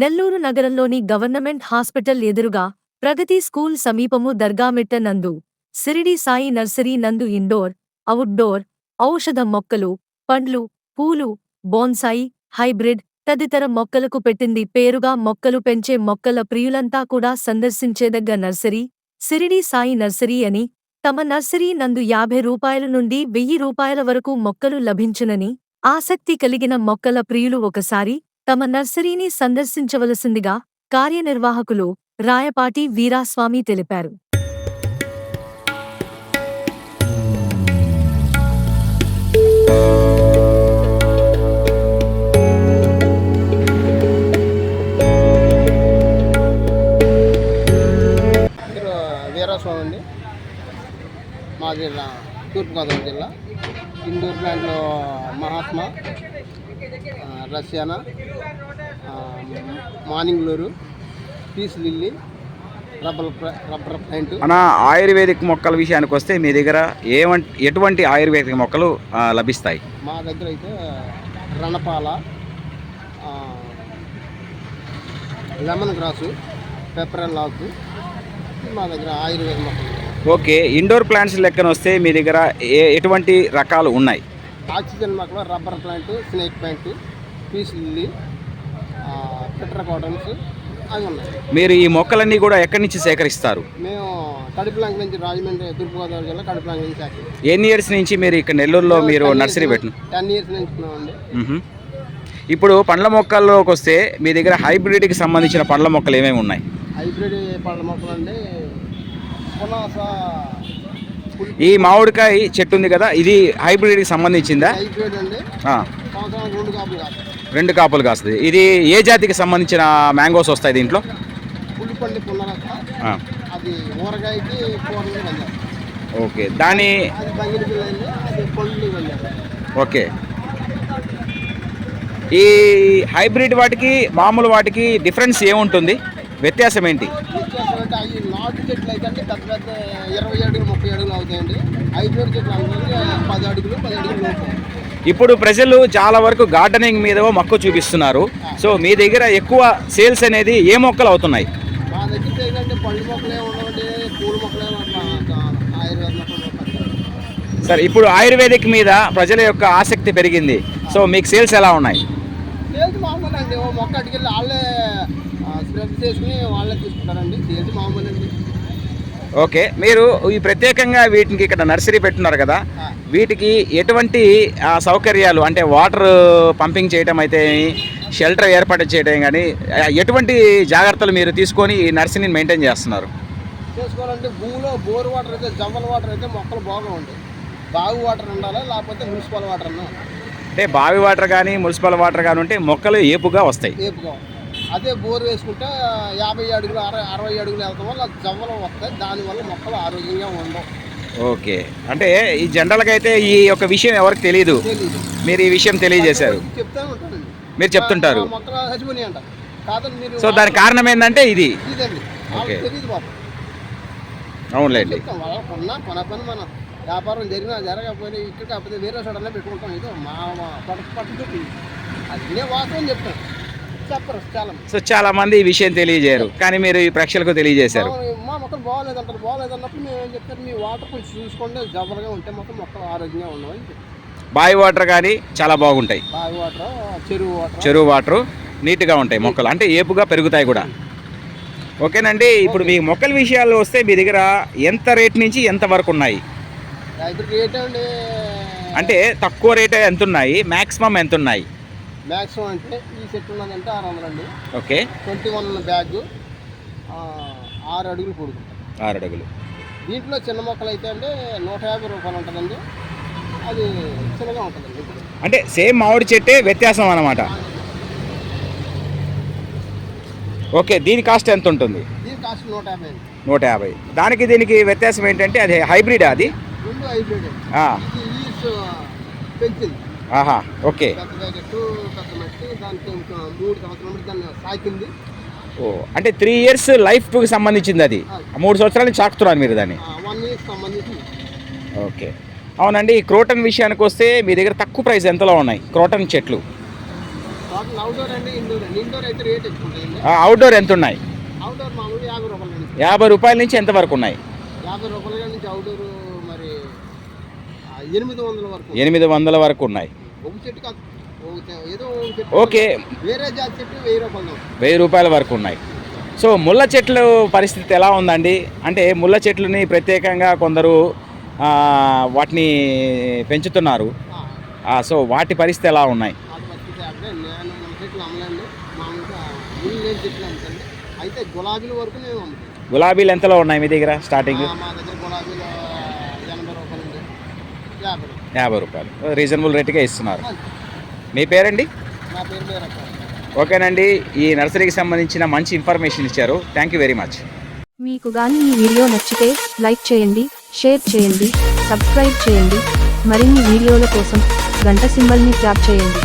నెల్లూరు నగరంలోని government hospital ఎదురుగా ప్రగతి school సమీపము దర్గామిట్ట నందు సిరిడి సాయి నర్సరీ నందు ఇండోర్ అవుట్డోర్ ఔషధ మొక్కలు పండ్లు పూలు బోన్సాయి హైబ్రిడ్ తదితర మొక్కలకు పెట్టింది పేరుగా మొక్కలు పెంచే మొక్కల ప్రియులంతా కూడా సందర్శించేదగ్గ నర్సరీ సిరిడి సాయి నర్సరీ అని తమ నర్సరీ నందు యాభై రూపాయల నుండి వెయ్యి రూపాయల వరకు మొక్కలు లభించునని ఆసక్తి కలిగిన మొక్కల ప్రియులు ఒకసారి తమ నర్సరీని సందర్శించవలసిందిగా కార్యనిర్వాహకులు రాయపాటి వీరాస్వామి తెలిపారు. వీరాస్వామి అండి. మాది తూర్పుగోదావరి జిల్లా. ఇండోర్ ప్లాంట్లో మహాత్మా రష్యానా. ఆ, morning glory peace lily rubber rubber plant మన ఆయుర్వేదిక్ మొక్కల విషయానికి వస్తే మీ దగ్గర ఏమంట్ ఎటువంటి ఆయుర్వేదిక్ మొక్కలు లభిస్తాయి? మా దగ్గర అయితే రణపాల లెమన్ గ్రాసు పెప్పరల్ ఆకు మా దగ్గర ఆయుర్వేద మొక్కలు. ఓకే ఇండోర్ ప్లాంట్స్ లెక్కన వస్తే మీ దగ్గర ఏ ఎటువంటి రకాలు ఉన్నాయి? ఆక్సిజన్ మొక్కలు rubber plant snake plant peace lily అవి ఉన్నాయి. మీరు ఈ మొక్కలన్నీ కూడా ఎక్కడి నుంచి సేకరిస్తారు? మేము కడుపులంక నుంచి రాజమండ్రి తూర్పుగోదావరి జిల్లా కడుపులంక నుంచి ఎన్ని ఇయర్స్ నుంచి మీరు ఇక్కడ నెల్లూరులో మీరు నర్సరీ పెట్టిన? టెన్ ఇయర్స్ నుంచి ఉన్నామండి. ఇప్పుడు పండ్ల మొక్కల్లోకి వస్తే మీ దగ్గర హైబ్రిడ్కి సంబంధించిన పండ్ల మొక్కలు ఏమేమి ఉన్నాయి? హైబ్రిడ్ పళ్ళ మొక్కలు అండి ఈ మామిడికాయ చెట్టు ఉంది కదా ఇది హైబ్రిడ్కి సంబంధించిందా? హైబ్రిడ్ అండి. ఆ, సంవత్సరానికి రెండు కాపులు కాదు రెండు కాపులు కాస్తుంది. ఇది ఏ జాతికి సంబంధించిన మ్యాంగోస్ వస్తాయి దీంట్లో? ఓకే. దాని ఓకే. ఈ హైబ్రిడ్ వాటికి మామూలు వాటికి డిఫరెన్స్ ఏముంటుంది? వ్యత్యాసం ఏంటి? నాటు చెట్లు అయితే అంటే పెద్ద పెద్ద ఇరవై అడుగులు ముప్పై అడుగులు అవుతాయండి. హైబ్రిడ్ చెట్లు అంటే పది అడుగులు పది అడుగులు లోపు ఇప్పుడు ప్రజలు చాలా వరకు గార్డెనింగ్ మీద మక్కువ చూపిస్తున్నారు. సో మీ దగ్గర ఎక్కువ సేల్స్ అనేది ఏ మొక్కలు అవుతున్నాయి? మా దగ్గర ఏంటంటే పళ్ళు మొక్కలే ఉండవండి పూల మొక్కలే అట్లా ఆయుర్వేద మొక్కలు పడతాయి. సార్ ఇప్పుడు ఆయుర్వేదిక్ మీద ప్రజల యొక్క ఆసక్తి పెరిగింది. సో మీకు సేల్స్ ఎలా ఉన్నాయి? సేల్స్ మామూలు అండి ఓ మొక్క అటుకెళ్ళి వాళ్ళే చేసుకుని వాళ్ళే తీసుకుంటారండి. సేల్స్ మామూలు అండి ఓకే. మీరు ఈ ప్రత్యేకంగా వీటికి ఇక్కడ నర్సరీ పెట్టున్నారు కదా. వీటికి ఎటువంటి సౌకర్యాలు అంటే వాటర్ పంపింగ్ చేయడం అయితే షెల్టర్ ఏర్పాటు చేయడం కానీ ఎటువంటి జాగ్రత్తలు మీరు తీసుకొని ఈ నర్సరీని మెయింటైన్ చేస్తున్నారు? చేసుకోవాలంటే భూమిలో బోర్ వాటర్ అయితే జమ్మల వాటర్ అయితే మొక్కలు బాగుంటాయి బావి వాటర్ ఉండాలి లేకపోతే మున్సిపల్ వాటర్ అంటే బావి వాటర్ కానీ మున్సిపల్ వాటర్ కానీ ఉంటే మొక్కలు ఏపుగా వస్తాయి. ఏపుగా అదే బోర్ వేసుకుంటే యాభై అడుగులు అరవై అరవై అడుగులు వెళ్తాం వల్ల జమ్మలు వస్తాయి. దానివల్ల మొక్కలు ఆరోగ్యంగా ఉండవు. ఓకే. అంటే ఈ జనరల్గా అయితే ఈ యొక్క విషయం ఎవరికి తెలియదు మీరు ఈ విషయం తెలియజేశారు. మీరు చెప్తుంటారు. సో దానికి కారణం ఏంటంటే ఇది. ఓకే. అవునులేండి. మన. వ్యాపారం జరిగినా జరగకపోయినా ఇక్కడ కాకపోతే వేరే చోటనే పెట్టుకుంటాం. ఇదో మా పట్టు పట్టు అది వాస్తవం చెప్తాను. సో చాలా మంది ఈ విషయం తెలియజేయరు. కానీ మీరు ఈ ప్రేక్షకులకు తెలియజేశారు. మా- మేము ఏం చెప్తారు? వాటర్ కొంచెం చూసుకోండి ఉంటే మొత్తం మొక్కలు ఆరోగ్యంగా బావి వాటర్ కానీ చాలా బాగుంటాయి. బావి వాటర్ చెరువు వాటర్? చెరువు వాటర్ నీట్గా ఉంటాయి మొక్కలు. అంటే ఏపుగా పెరుగుతాయి కూడా. ఓకేనండి ఇప్పుడు మీ మొక్కల విషయాలు వస్తే మీ దగ్గర ఎంత రేట్ నుంచి ఎంత వరకు ఉన్నాయి? అంటే తక్కువ రేట్ ఎంత ఉన్నాయి మ్యాక్సిమం ఎంత ఉన్నాయి మ్యాక్సిమం అంటే ఈ సెట్ ఉన్నదంటే ఆరు వందలు అండి ఓకే. ట్వంటీ వన్ బ్యాగ్ ఆరు అడుగులు పొడుగు. ఆరు అడుగులు. దీంట్లో చిన్న మొక్కలు అయితే అంటే నూట యాభై రూపాయలు ఉంటుందండి. అది చిన్నగా ఉంటుందండి అంటే సేమ్ మామిడి చెట్టే వ్యత్యాసం అన్నమాట. ఓకే దీని కాస్ట్ ఎంత ఉంటుంది? దీని కాస్ట్ నూట యాభై నూట యాభై. దానికి దీనికి వ్యత్యాసం ఏంటంటే అది హైబ్రిడ్ అది? రెండు హైబ్రిడ్ పెంచింది. ఆహా ఓకే. పెద్ద ప్యాకెట్ పెద్ద మట్టి దానికి ఇంకా మూడు సంవత్సరాల నుండి దాన్ని సాకింది. ఓ అంటే త్రీ ఇయర్స్ లైఫ్కి సంబంధించింది అది. మూడు సంవత్సరాల నుంచి సాకుతున్నారు మీరు దాన్ని. వన్ ఇయర్ సంబంధించి ఓకే. అవునండి ఈ క్రోటన్ విషయానికి వస్తే మీ దగ్గర తక్కువ ప్రైస్ ఎంతలో ఉన్నాయి? క్రోటన్ చెట్లు. అవుట్డోర్ అండి ఇండోర్ అండి. ఇండోర్ అయితే రేట్ ఎక్కువ ఉంటాయండి అవుట్డోర్ ఎంత ఉన్నాయి అవుట్డోర్ మామూలు యాభై రూపాయల నుంచి. యాభై రూపాయల నుంచి ఎంత వరకు ఉన్నాయి? యాభై రూపాయల నుంచి అవుట్డోర్ మరి ఆ, ఎనిమిది వందల వరకు. ఎనిమిది వందల వరకు ఉన్నాయి. ఒక చెట్టు కాదు. ఏదో ఓకే. వేరే జాతి చెట్టు వెయ్యి రూపాయలు. వెయ్యి రూపాయల వరకు ఉన్నాయి. సో ముళ్ళ చెట్లు పరిస్థితి ఎలా ఉందండి? అంటే ముళ్ళ చెట్లని ప్రత్యేకంగా కొందరు వాటిని పెంచుతున్నారు. సో వాటి పరిస్థితి ఎలా ఉన్నాయి? అయితే గులాబీల వరకు గులాబీలు ఎంతలో ఉన్నాయి మీ దగ్గర స్టార్టింగ్? మా దగ్గర గులాబీలు యాభై రూపాయలు. రీజనబుల్ రేట్గా ఇస్తున్నారు. మీ పేరండి? ఓకేనండి. ఈ నర్సరీకి సంబంధించిన మంచి ఇన్ఫర్మేషన్ ఇచ్చారు. థ్యాంక్ యూ వెరీ మచ్ మీకు గాని ఈ వీడియో నచ్చితే లైక్ చేయండి షేర్ చేయండి సబ్స్క్రైబ్ చేయండి. మరిన్ని వీడియోల కోసం గంట సింబల్ని ట్యాప్ చేయండి.